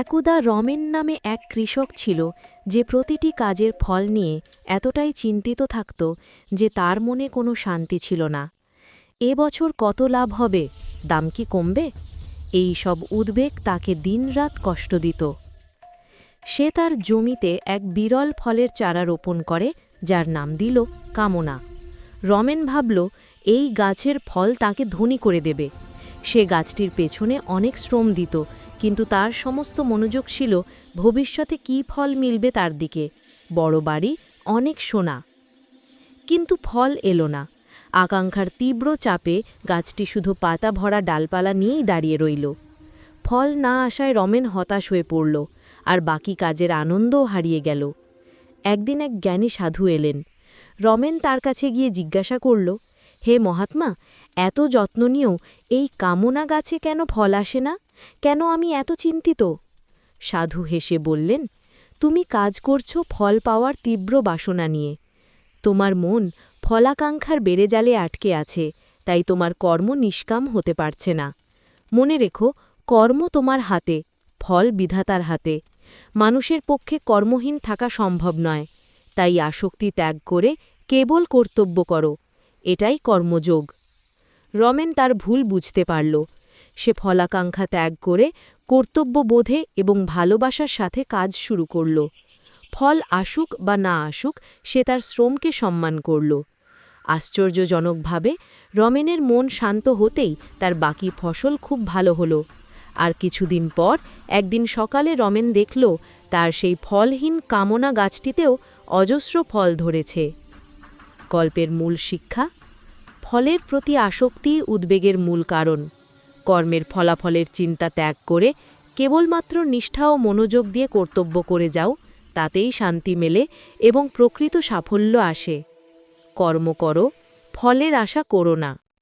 একদা রমেন নামে এক কৃষক ছিল যে প্রতিটি কাজের ফল নিয়ে এতটাই চিন্তিত থাকত যে তার মনে কোনো শান্তি ছিল না। এ বছর কত লাভ হবে? দাম কি কমবে? এই সব উদ্বেগ তাকে দিনরাত কষ্ট দিত। সে তার জমিতে এক বিরল ফলের চারা রোপণ করে, যার নাম দিল কামনা। রমেন ভাবল, এই গাছের ফল তাকে ধনী করে দেবে। সে গাছটির পেছনে অনেক শ্রম দিত, কিন্তু তার সমস্ত মনোযোগ ছিল ভবিষ্যতে কী ফল মিলবে তার দিকে। বড় বাড়ি, অনেক সোনা। কিন্তু ফল এলো না। আকাঙ্ক্ষার তীব্র চাপে গাছটি শুধু পাতা ভরা ডালপালা নিয়েই দাঁড়িয়ে রইল। ফল না আসায় রমেন হতাশ হয়ে পড়ল, আর বাকি কাজের আনন্দও হারিয়ে গেল। একদিন এক জ্ঞানী সাধু এলেন। রমেন তার কাছে গিয়ে জিজ্ঞাসা করল হে মহাত্মা, এত যত্ন নিয়েও এই কামনা গাছে কেন ফল আসে না? কেন আমি এত চিন্তিত? সাধু হেসে বললেন, তুমি কাজ করছ ফল পাওয়ার তীব্র বাসনা নিয়ে। তোমার মন ফলাকাঙ্ক্ষার বেড়ে জালে আটকে আছে, তাই তোমার কর্ম নিষ্কাম হতে পারছে না। মনে রেখো, কর্ম তোমার হাতে, ফল বিধাতার হাতে। মানুষের পক্ষে কর্মহীন থাকা সম্ভব নয়, তাই আসক্তি ত্যাগ করে কেবল কর্তব্য করো। এটাই কর্মযোগ। রমেন তার ভুল বুঝতে পারল। সে ফলাকাঙ্ক্ষা ত্যাগ করে কর্তব্যবোধে এবং ভালোবাসার সাথে কাজ শুরু করল। ফল আসুক বা না আসুক, সে তার শ্রমকে সম্মান করল। আশ্চর্যজনকভাবে রমেনের মন শান্ত হতেই তার বাকি ফসল খুব ভালো হলো। আর কিছুদিন পর একদিন সকালে রমেন দেখল, তার সেই ফলহীন কামনা গাছটিতেও অজস্র ফল ধরেছে। গল্পের মূল শিক্ষা, ফলের প্রতি আসক্তি উদ্বেগের মূল কারণ। কর্মের ফলাফলের চিন্তা ত্যাগ করে কেবলমাত্র নিষ্ঠা ও মনোযোগ দিয়ে কর্তব্য করে যাও, তাতেই শান্তি মেলে এবং প্রকৃত সাফল্য আসে। কর্ম করো, ফলের আশা করো না।